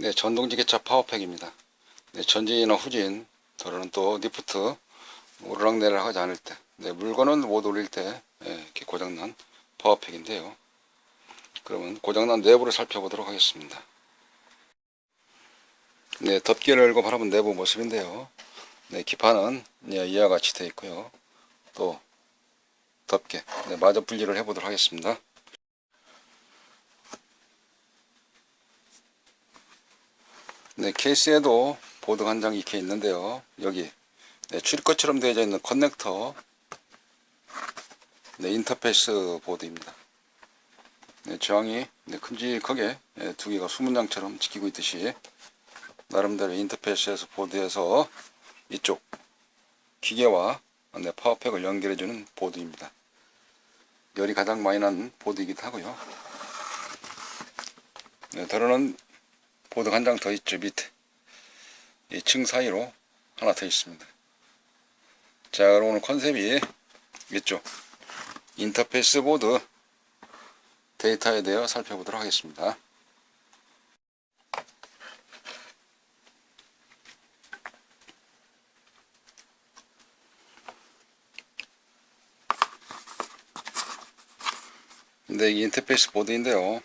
네, 전동지게차 파워팩입니다. 네, 전진이나 후진, 더러는 또 리프트, 오르락내리락 하지 않을 때, 네, 물건은 못 올릴 때, 예, 이렇게 고장난 파워팩인데요. 그러면 고장난 내부를 살펴보도록 하겠습니다. 네, 덮개를 열고 바라본 내부 모습인데요. 네, 기판은 예, 이와 같이 되어 있고요. 또 덮개, 네, 마저 분리를 해보도록 하겠습니다. 네, 케이스에도 보드 한장 익혀 있는데요. 여기 네, 출입구처럼 되어져 있는 커넥터 네, 인터페이스 보드입니다. 네, 저항이 네, 큼직하게 네, 두 개가 수문장처럼 지키고 있듯이 나름대로 인터페이스에서 보드에서 이쪽 기계와 네, 파워팩을 연결해주는 보드입니다. 열이 가장 많이 난 보드이기도 하고요. 네, 더러는 보드 한 장 더 있죠 밑에. 이 층 사이로 하나 더 있습니다. 자 그럼 오늘 컨셉이 있죠 인터페이스 보드 데이터에 대해 살펴보도록 하겠습니다. 근데 이 인터페이스 보드인데요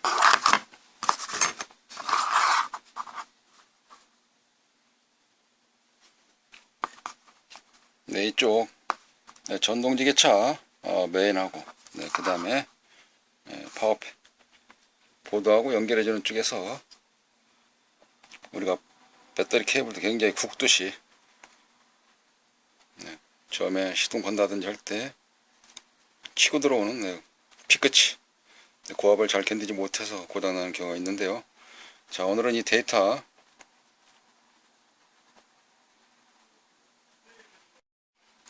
네, 이쪽 네, 전동지게차 어, 메인하고 네, 그 다음에 네, 파워팩 보드하고 연결해주는 쪽에서 우리가 배터리 케이블도 굉장히 굵듯이 네, 처음에 시동 건다든지 할 때 치고 들어오는 네, 피끝이 네, 고압을 잘 견디지 못해서 고장나는 경우가 있는데요. 자 오늘은 이 데이터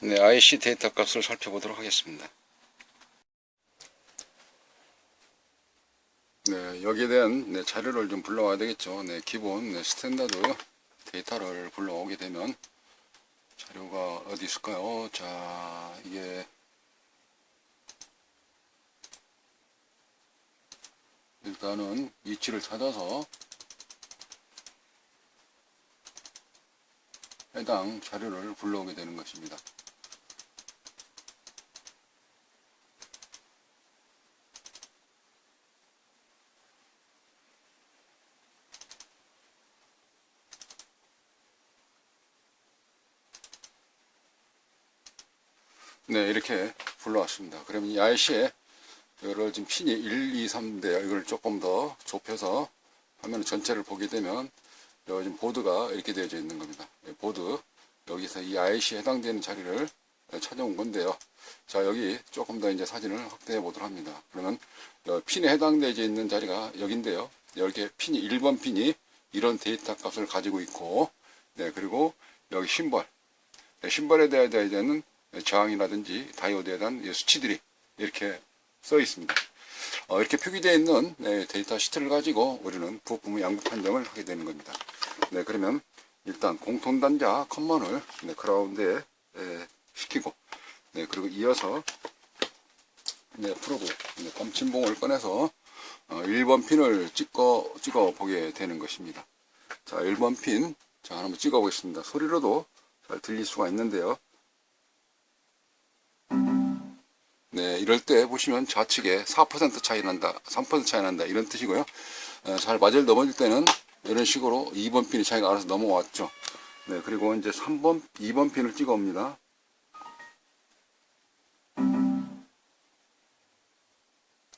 네, IC 데이터 값을 살펴보도록 하겠습니다. 네, 여기에 대한 네, 자료를 좀 불러와야 되겠죠. 네, 기본 네, 스탠다드 데이터를 불러오게 되면 자료가 어디 있을까요? 자, 이게 일단은 위치를 찾아서 해당 자료를 불러오게 되는 것입니다. 네, 이렇게 불러왔습니다. 그러면 이 IC에 이거를 지금 핀이 1, 2, 3인데요. 이걸 조금 더 좁혀서 화면 전체를 보게 되면 여기 지금 보드가 이렇게 되어져 있는 겁니다. 이 보드 여기서 이 IC에 해당되는 자리를 찾아온 건데요. 자 여기 조금 더 이제 사진을 확대해 보도록 합니다. 그러면 여 핀에 해당되어 있는 자리가 여기인데요. 이렇게 핀이 1번 핀이 이런 데이터 값을 가지고 있고 네 그리고 여기 심벌 네, 심벌에 대해 되는 저항이라든지 다이오드에 대한 이 수치들이 이렇게 써 있습니다. 어, 이렇게 표기되어 있는 네, 데이터 시트를 가지고 우리는 부품 양극 판정을 하게 되는 겁니다. 네, 그러면 일단 공통단자 컴먼을 네, 그라운드에 에, 시키고 네, 그리고 이어서 네, 프로브 네, 검침봉을 꺼내서 어, 1번 핀을 찍어 찍어 보게 되는 것입니다. 자, 1번 핀 자, 한번 찍어 보겠습니다. 소리로도 잘 들릴 수가 있는데요. 네, 이럴 때 보시면 좌측에 4% 차이 난다, 3% 차이 난다 이런 뜻이고요. 어, 잘 맞을 넘어질 때는 이런 식으로 2번 핀의 차이가 알아서 넘어왔죠. 네, 그리고 이제 3번, 2번 핀을 찍어 옵니다.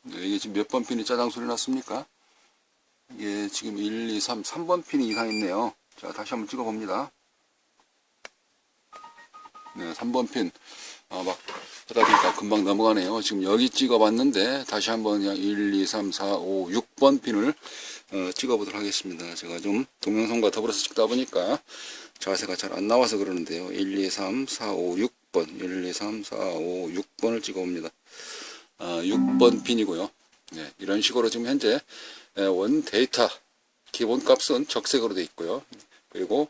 네, 이게 지금 몇 번 핀이 짜장 소리 났습니까? 이게 지금 1, 2, 3, 3번 핀이 이상했네요. 자, 다시 한번 찍어 봅니다. 네, 3번 핀. 아, 막, 보니까 금방 넘어가네요. 지금 여기 찍어 봤는데, 다시 한번 그냥 1, 2, 3, 4, 5, 6번 핀을 어, 찍어 보도록 하겠습니다. 제가 좀 동영상과 더불어서 찍다 보니까 자세가 잘 안 나와서 그러는데요. 1, 2, 3, 4, 5, 6번. 1, 2, 3, 4, 5, 6번을 찍어 옵니다. 아, 6번 핀이고요. 네, 이런 식으로 지금 현재 에, 원 데이터 기본 값은 적색으로 되어 있고요. 그리고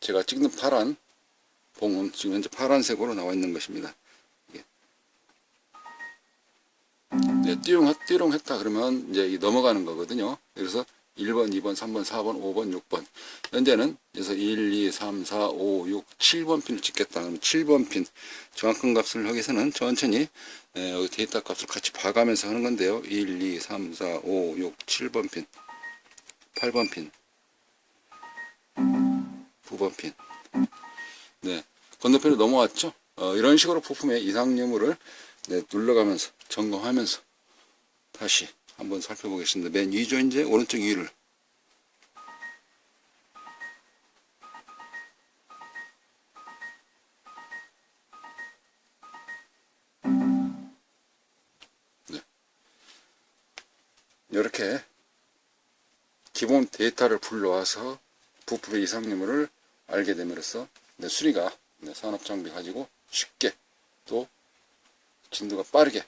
제가 찍는 파란 봉은 지금 현재 파란색으로 나와 있는 것입니다. 네, 띠용, 띠용 했다 그러면 이제 이 넘어가는 거거든요. 그래서 1번, 2번, 3번, 4번, 5번, 6번. 현재는 그래서 1, 2, 3, 4, 5, 6, 7번 핀을 찍겠다. 그러면 7번 핀 정확한 값을 하기 위해서는 천천히 에, 여기 데이터 값을 같이 봐가면서 하는 건데요. 1, 2, 3, 4, 5, 6, 7번 핀, 8번 핀, 9번 핀. 네. 건너편에 넘어왔죠? 어, 이런 식으로 부품의 이상 유무를 네, 눌러가면서 점검하면서 다시 한번 살펴보겠습니다. 맨 위죠, 이제 오른쪽 위를. 네. 이렇게 기본 데이터를 불러와서 부품의 이상 유무를 알게 됨으로써 네, 수리가 네, 산업 장비 가지고 쉽게 또 진도가 빠르게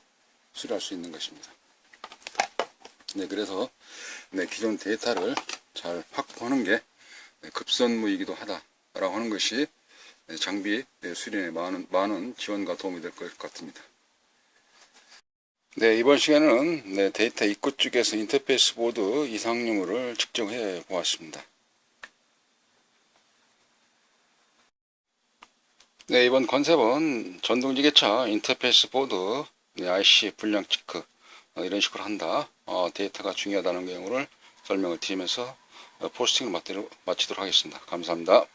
수리할 수 있는 것입니다. 네, 그래서 네, 기존 데이터를 잘 확보하는 게 네, 급선무이기도 하다라고 하는 것이 네, 장비 네, 수리에 많은 많은 지원과 도움이 될 것 같습니다. 네, 이번 시간에는 네, 데이터 입구 쪽에서 인터페이스 보드 이상 유무를 측정해 보았습니다. 네, 이번 컨셉은 전동지게차 인터페이스 보드 네, IC 분량 체크 어, 이런 식으로 한다. 어, 데이터가 중요하다는 내용을 설명을 드리면서 어, 포스팅을 마치도록 하겠습니다. 감사합니다.